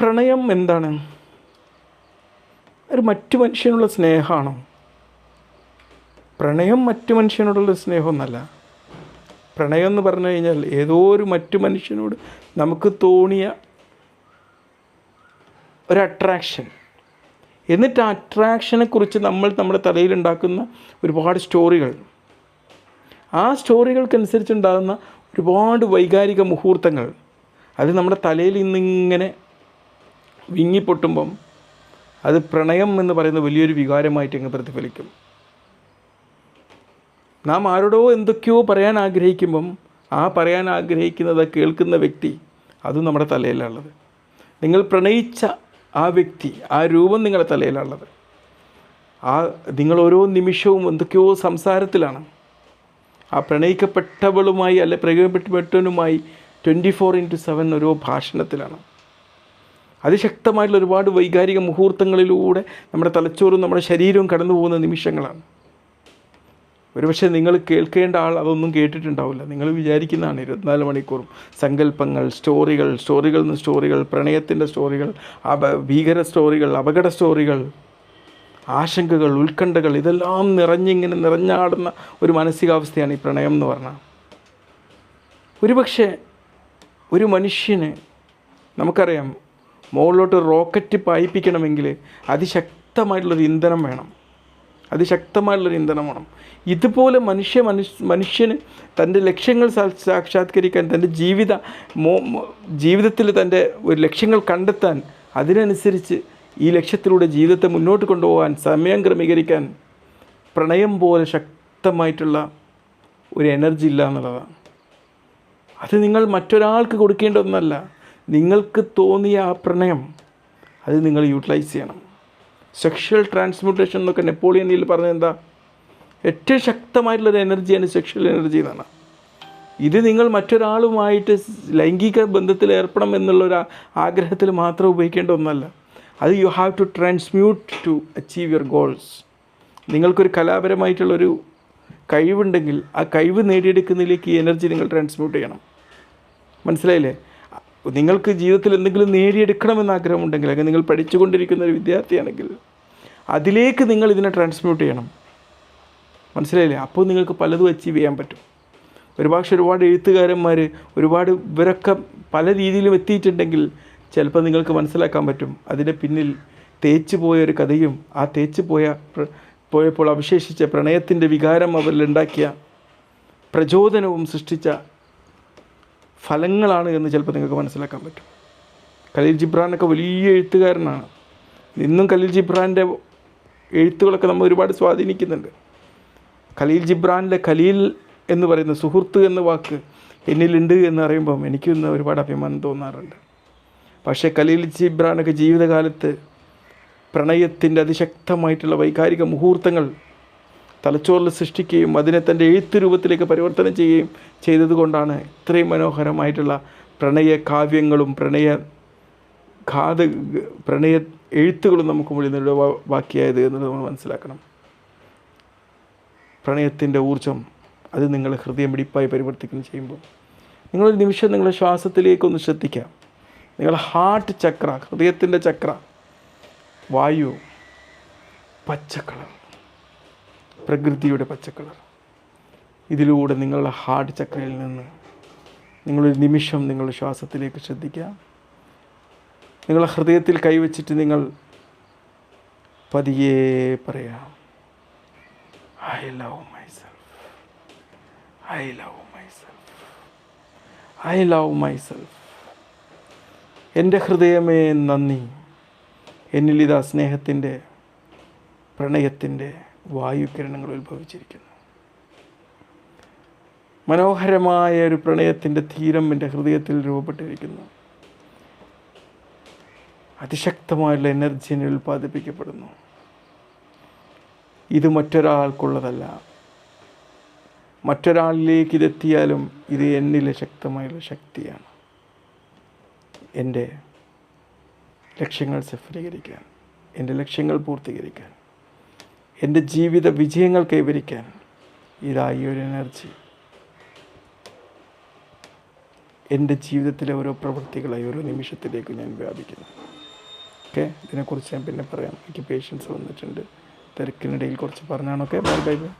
പ്രണയം എന്താണ്? ഒരു മറ്റു മനുഷ്യനുള്ള സ്നേഹമാണോ? പ്രണയം മറ്റു മനുഷ്യനോടുള്ള സ്നേഹമൊന്നല്ല. പ്രണയം എന്ന് പറഞ്ഞു കഴിഞ്ഞാൽ ഏതോ ഒരു മറ്റു മനുഷ്യനോട് നമുക്ക് തോന്നിയ ഒരു അട്രാക്ഷൻ എന്നിട്ട് ആ അട്രാക്ഷനെ കുറിച്ച് നമ്മൾ നമ്മുടെ തലയിലുണ്ടാക്കുന്ന ഒരുപാട് സ്റ്റോറികൾ ആ സ്റ്റോറികൾക്കനുസരിച്ചുണ്ടാകുന്ന ഒരുപാട് വൈകാരിക മുഹൂർത്തങ്ങൾ. അത് നമ്മുടെ തലയിൽ ഇന്നിങ്ങനെ വിങ്ങിപ്പൊട്ടുമ്പം അത് പ്രണയം എന്ന് പറയുന്ന വലിയൊരു വികാരമായിട്ട് അങ്ങ് പ്രതിഫലിക്കും. നാം ആരോടോ എന്തൊക്കെയോ പറയാൻ ആഗ്രഹിക്കുമ്പം ആ പറയാൻ ആഗ്രഹിക്കുന്നത് കേൾക്കുന്ന വ്യക്തി അതും നമ്മുടെ തലയിലുള്ളത് നിങ്ങൾ പ്രണയിച്ച ആ വ്യക്തി ആ രൂപം നിങ്ങളുടെ തലയിലുള്ളത് ആ നിങ്ങൾ ഓരോ നിമിഷവും എന്തൊക്കെയോ സംസാരത്തിലാണ്. ആ പ്രണയിക്കപ്പെട്ടവളുമായി അല്ലെ പ്രണയിക്കപ്പെട്ടവനുമായി ട്വന്റി ഫോർ ഇന്റു സെവൻ ഓരോ ഭാഷണത്തിലാണ്. അതിശക്തമായിട്ടുള്ള ഒരുപാട് വൈകാരിക മുഹൂർത്തങ്ങളിലൂടെ നമ്മുടെ തലച്ചോറും നമ്മുടെ ശരീരവും കടന്നു പോകുന്ന നിമിഷങ്ങളാണ്. ഒരുപക്ഷെ നിങ്ങൾ കേൾക്കേണ്ട ആൾ അതൊന്നും കേട്ടിട്ടുണ്ടാവില്ല. നിങ്ങൾ വിചാരിക്കുന്നതാണ് ഇരുപത്തിനാല് മണിക്കൂറും സങ്കല്പങ്ങൾ സ്റ്റോറികൾ സ്റ്റോറികളിൽ നിന്ന് സ്റ്റോറികൾ പ്രണയത്തിന്റെ സ്റ്റോറികൾ അപ ഭീകര സ്റ്റോറികൾ അപകട സ്റ്റോറികൾ ആശങ്കകൾ ഉത്കണ്ഠകൾ ഇതെല്ലാം നിറഞ്ഞിങ്ങനെ നിറഞ്ഞാടുന്ന ഒരു മാനസികാവസ്ഥയാണ് ഈ പ്രണയം എന്ന് പറഞ്ഞാൽ. ഒരുപക്ഷെ ഒരു മനുഷ്യന് നമുക്കറിയാം മുകളിലോട്ട് റോക്കറ്റ് പായിപ്പിക്കണമെങ്കിൽ അതിശക്തമായിട്ടുള്ളൊരു ഇന്ധനം വേണം. അതിശക്തമായിട്ടുള്ളൊരു ഇന്ധനം വേണം. ഇതുപോലെ മനുഷ്യ മനുഷ്യ മനുഷ്യന് തന്റെ ലക്ഷ്യങ്ങൾ സാക്ഷാത്കരിക്കാൻ തന്റെ ജീവിത ജീവിതത്തിൽ തന്റെ ഒരു ലക്ഷ്യങ്ങൾ കണ്ടെത്താൻ അതിനനുസരിച്ച് ഈ ലക്ഷ്യത്തിലൂടെ ജീവിതത്തെ മുന്നോട്ട് കൊണ്ടുപോകാൻ സമയം ക്രമീകരിക്കാൻ പ്രണയം പോലെ ശക്തമായിട്ടുള്ള ഒരു എനർജി ഇല്ല എന്നുള്ളതാണ് അത് നിങ്ങൾ മറ്റൊരാൾക്ക് കൊടുക്കേണ്ട ഒന്നല്ല. നിങ്ങൾക്ക് തോന്നിയ ആ പ്രണയം അത് നിങ്ങൾ യൂട്ടിലൈസ് ചെയ്യണം. സെക്ഷൽ ട്രാൻസ്മ്യൂട്ടേഷൻ എന്നൊക്കെ നെപ്പോളിയനിൽ പറഞ്ഞത് എന്താ? ഏറ്റവും ശക്തമായിട്ടുള്ളൊരു എനർജിയാണ് സെക്ഷൽ എനർജി എന്നാണ്. ഇത് നിങ്ങൾ മറ്റൊരാളുമായിട്ട് ലൈംഗിക ബന്ധത്തിൽ ഏർപ്പെടണം എന്നുള്ളൊരു ആഗ്രഹത്തിൽ മാത്രം ഉപയോഗിക്കേണ്ട ഒന്നല്ല. അത് you have to transmute to achieve your goals നിങ്ങൾക്കൊരു കലാപരമായിട്ടുള്ളൊരു കഴിവുണ്ടെങ്കിൽ ആ കഴിവ് നേടിയെടുക്കുന്നതിലേക്ക് ഈ എനർജി നിങ്ങൾ ട്രാൻസ്മ്യൂട്ട് ചെയ്യണം. മനസ്സിലായില്ലേ? നിങ്ങൾക്ക് ജീവിതത്തിൽ എന്തെങ്കിലും നേടിയെടുക്കണമെന്ന് ആഗ്രഹമുണ്ടെങ്കിൽ അല്ലെങ്കിൽ നിങ്ങൾ പഠിച്ചുകൊണ്ടിരിക്കുന്ന ഒരു വിദ്യാർത്ഥിയാണെങ്കിൽ അതിലേക്ക് നിങ്ങൾ ഇതിനെ ട്രാൻസ്മ്യൂട്ട് ചെയ്യണം. മനസ്സിലായില്ലേ? അപ്പോൾ നിങ്ങൾക്ക് പലതും അച്ചീവ് ചെയ്യാൻ പറ്റും. ഒരുപക്ഷെ ഒരുപാട് എഴുത്തുകാരന്മാർ ഒരുപാട് ഇവരൊക്കെ പല രീതിയിലും എത്തിയിട്ടുണ്ടെങ്കിൽ ചിലപ്പോൾ നിങ്ങൾക്ക് മനസ്സിലാക്കാൻ പറ്റും. അതിന്റെ പിന്നിൽ തേച്ചു പോയ ഒരു കഥയും ആ തേച്ചു പോയ പോയപ്പോൾ അവശേഷിച്ച പ്രണയത്തിന്റെ വികാരം അവരിലുണ്ടാക്കിയ പ്രചോദനവും സൃഷ്ടിച്ച ഫലങ്ങളാണ് എന്ന് ചിലപ്പോൾ നിങ്ങൾക്ക് മനസ്സിലാക്കാൻ പറ്റും. ഖലീൽ ജിബ്രാനൊക്കെ വലിയ എഴുത്തുകാരനാണ്. ഇന്നും ഖലീൽ ജിബ്രാന്റെ എഴുത്തുകളൊക്കെ നമ്മൾ ഒരുപാട് സ്വാധീനിക്കുന്നുണ്ട്. ഖലീൽ ജിബ്രാനിലെ ഖലീൽ എന്ന് പറയുന്ന സുഹൃത്ത് എന്ന വാക്ക് എന്നിലുണ്ട് എന്ന് പറയുമ്പം എനിക്കും ഒരുപാട് അഭിമാനം തോന്നാറുണ്ട്. പക്ഷേ ഖലീൽ ജിബ്രാനൊക്കെ ജീവിതകാലത്ത് പ്രണയത്തിന്റെ അതിശക്തമായിട്ടുള്ള വൈകാരിക മുഹൂർത്തങ്ങൾ തലച്ചോറിൽ സൃഷ്ടിക്കുകയും അതിനെ തന്റെ എഴുത്ത് രൂപത്തിലേക്ക് പരിവർത്തനം ചെയ്യുകയും ചെയ്തതുകൊണ്ടാണ് ഇത്രയും മനോഹരമായിട്ടുള്ള പ്രണയ കാവ്യങ്ങളും പ്രണയ ഖാദ പ്രണയ എഴുത്തുകളും നമുക്ക് മുന്നിൽ നിന്ന് ബാക്കിയായത് എന്ന് നമ്മൾ മനസ്സിലാക്കണം. പ്രണയത്തിന്റെ ഊർജം അത് നിങ്ങൾ ഹൃദയം പിടിപ്പായി പരിവർത്തിക്കുകയും ചെയ്യുമ്പോൾ നിങ്ങളൊരു നിമിഷം നിങ്ങളുടെ ശ്വാസത്തിലേക്കൊന്ന് ശ്രദ്ധിക്കാം. നിങ്ങളുടെ ഹാർട്ട് ചക്ര ഹൃദയത്തിന്റെ ചക്ര വായു പച്ചക്കളർ പ്രകൃതിയുടെ പച്ചക്കളർ. ഇതിലൂടെ നിങ്ങളുടെ ഹാർട്ട് ചക്രയിൽ നിന്ന് നിങ്ങളൊരു നിമിഷം നിങ്ങളുടെ ശ്വാസത്തിലേക്ക് ശ്രദ്ധിക്കുക. നിങ്ങളുടെ ഹൃദയത്തിൽ കൈവച്ചിട്ട് നിങ്ങൾ പതിയെ പറയാം I love myself I love myself I love myself എന്റെ ഹൃദയമേ നന്ദി. എന്നിലിതാ സ്നേഹത്തിന്റെ പ്രണയത്തിന്റെ വായുകിരണങ്ങൾ ഉത്ഭവിച്ചിരിക്കുന്നു. മനോഹരമായ ഒരു പ്രണയത്തിന്റെ തീരം എന്റെ ഹൃദയത്തിൽ രൂപപ്പെട്ടിരിക്കുന്നു. അതിശക്തമായുള്ള എനർജി എന്നെ ഉൽപ്പാദിപ്പിക്കപ്പെടുന്നു. ഇത് മറ്റൊരാൾക്കുള്ളതല്ല. മറ്റൊരാളിലേക്ക് ഇതെത്തിയാലും ഇത് എന്നിലെ ശക്തമായുള്ള ശക്തിയാണ്. എന്റെ ലക്ഷ്യങ്ങൾ സഫലീകരിക്കാൻ എന്റെ ലക്ഷ്യങ്ങൾ പൂർത്തീകരിക്കാൻ എന്റെ ജീവിത വിജയങ്ങൾ കൈവരിക്കാൻ ഇതായി ഒരു എനർജി. എന്റെ ജീവിതത്തിലെ ഓരോ പ്രവൃത്തികളായി ഓരോ നിമിഷത്തിലേക്ക് ഞാൻ വ്യാപിക്കുന്നു. ഓക്കെ? ഇതിനെക്കുറിച്ച് ഞാൻ പിന്നെ പറയാം. എനിക്ക് പേഷ്യൻസ് വന്നിട്ടുണ്ട്. തിരക്കിനിടയിൽ കുറച്ച് പറഞ്ഞാണൊക്കെ ബൈ ബൈ ബൈ